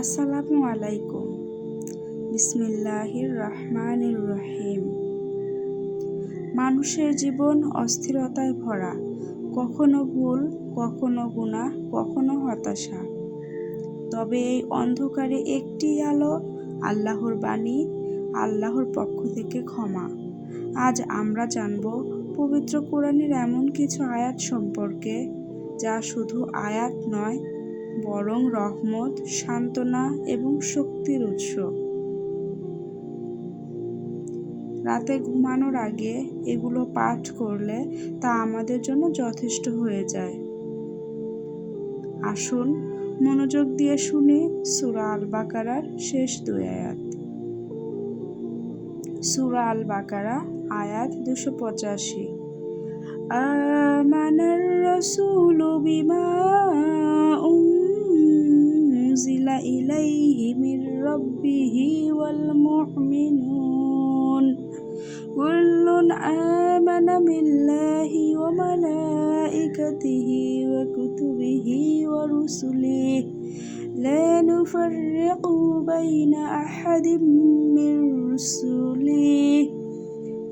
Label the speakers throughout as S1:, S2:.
S1: আসসালামু আলাইকুম। বিসমিল্লাহির রহমানির রহিম মানুষের জীবন অস্থিরতায় ভরা, কখনো ভুল, কখনো গুণা কখনো হতাশা। তবে এই অন্ধকারে একটি আলো, আল্লাহর বাণী, আল্লাহর পক্ষ থেকে ক্ষমা। আজ আমরা জানব পবিত্র কোরআনের এমন কিছু আয়াত সম্পর্কে, যা শুধু আয়াত নয় বরং রহমত, সান্ত্বনা এবং শক্তির উৎস। রাতে ঘুমানোর আগে এগুলো পাঠ করলে তা আমাদের জন্য যথেষ্ট হয়ে যায়। আসুন মনোযোগ দিয়ে শুনি সুরা আল বাকারার শেষ দুই আয়াত। সুরা আল বাকারা আয়াত দুশো পঁচাশি। আমানার রসুল বিমা ربه والمؤمنون. كل آمن بالله وملائكته وكتبه ورسله. لا نفرق بين أحد من رسله.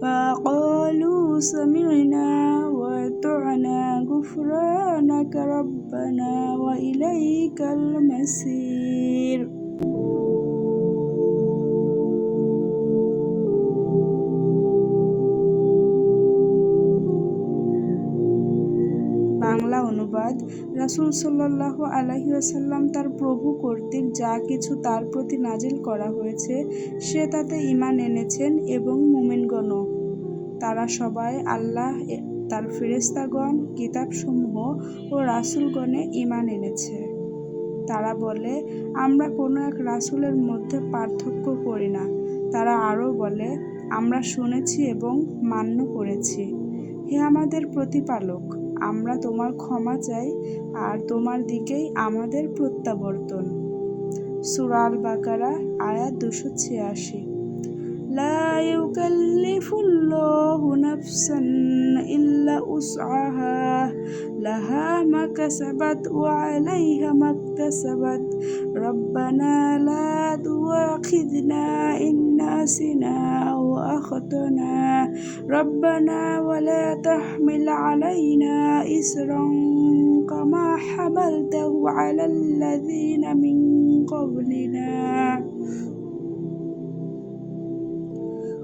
S1: فقالوا سمعنا وأطعنا غفرانك ربنا وإليك المصير. রাসুল সাল্লাহ আলহিউসাল্লাম তার প্রভু কর্তৃক যা কিছু তার প্রতি নাজিল করা হয়েছে, সে তাতে ইমান এনেছেন এবং মোমেনগণ। তারা সবাই আল্লাহ তার ফেরেস্তাগণ কিতাবসমূহ ও রাসুলগণে ইমান এনেছে। তারা বলে, আমরা কোনো এক রাসুলের মধ্যে পার্থক্য করি না। তারা আরও বলে, আমরা শুনেছি এবং মান্য করেছি। হে আমাদের প্রতিপালক আমরা তোমার ক্ষমা চাই আর তোমার দিকেই আমাদের প্রত্যাবর্তন। সুরাল বাকারা আয়াত দুশো ছিয়াশি। লা নাফসান ইল্লা উসআহা। لها ما كسبت وعليها ما اكتسبت. ربنا لا تؤاخذنا إن نسينا أو أخطأنا. ربنا ولا تحمل علينا إسرا كما حملته على الذين من قبلنا.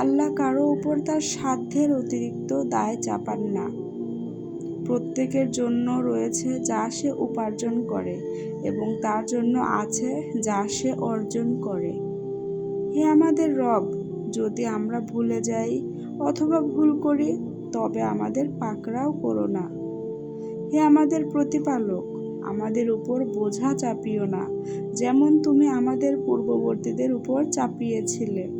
S1: আল্লাহ কারও উপর তার সাধ্যের অতিরিক্ত দায় চাপান না। প্রত্যেকের জন্য রয়েছে যা সে উপার্জন করে এবং তার জন্য আছে যা সে অর্জন করে। হে আমাদের রব, যদি আমরা ভুলে যাই অথবা ভুল করি, তবে আমাদের পাকড়াও করো না। হে আমাদের প্রতিপালক, আমাদের উপর বোঝা চাপিও না, যেমন তুমি আমাদের পূর্ববর্তীদের উপর চাপিয়েছিলে।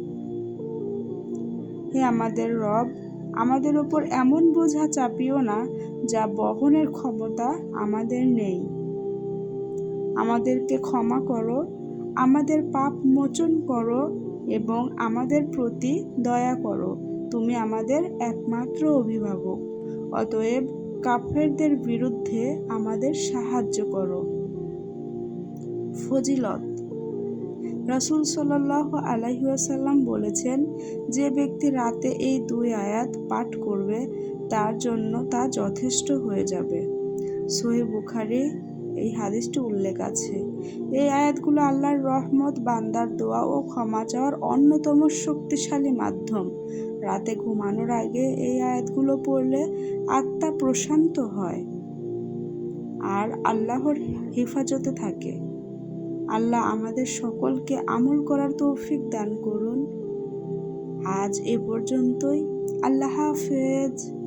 S1: হে আমাদের রব, আমাদের ওপর এমন বোঝা চাপিও না যা বহনের ক্ষমতা আমাদের নেই। আমাদেরকে ক্ষমা করো, আমাদের পাপ মোচন করো এবং আমাদের প্রতি দয়া করো। তুমি আমাদের একমাত্র অভিভাবক। অতএব কাফেরদের বিরুদ্ধে আমাদের সাহায্য করো। ফজিলত রাসুল সাল্লাহ আলাইসাল্লাম বলেছেন, যে ব্যক্তি রাতে এই দুই আয়াত পাঠ করবে, তার জন্য তা যথেষ্ট হয়ে যাবে। সোহে বুখারি এই হাদিসটি উল্লেখ আছে। এই আয়াতগুলো আল্লাহর রহমত, বান্দার দোয়া ও ক্ষমা চাওয়ার অন্যতম শক্তিশালী মাধ্যম। রাতে ঘুমানোর আগে এই আয়াতগুলো পড়লে আত্মা প্রশান্ত হয় আর আল্লাহর হেফাজতে থাকে। আল্লাহ আমাদের সকলকে আমল করার তৌফিক দান করুন। আজ এ পর্যন্তই। আল্লাহ হাফেজ।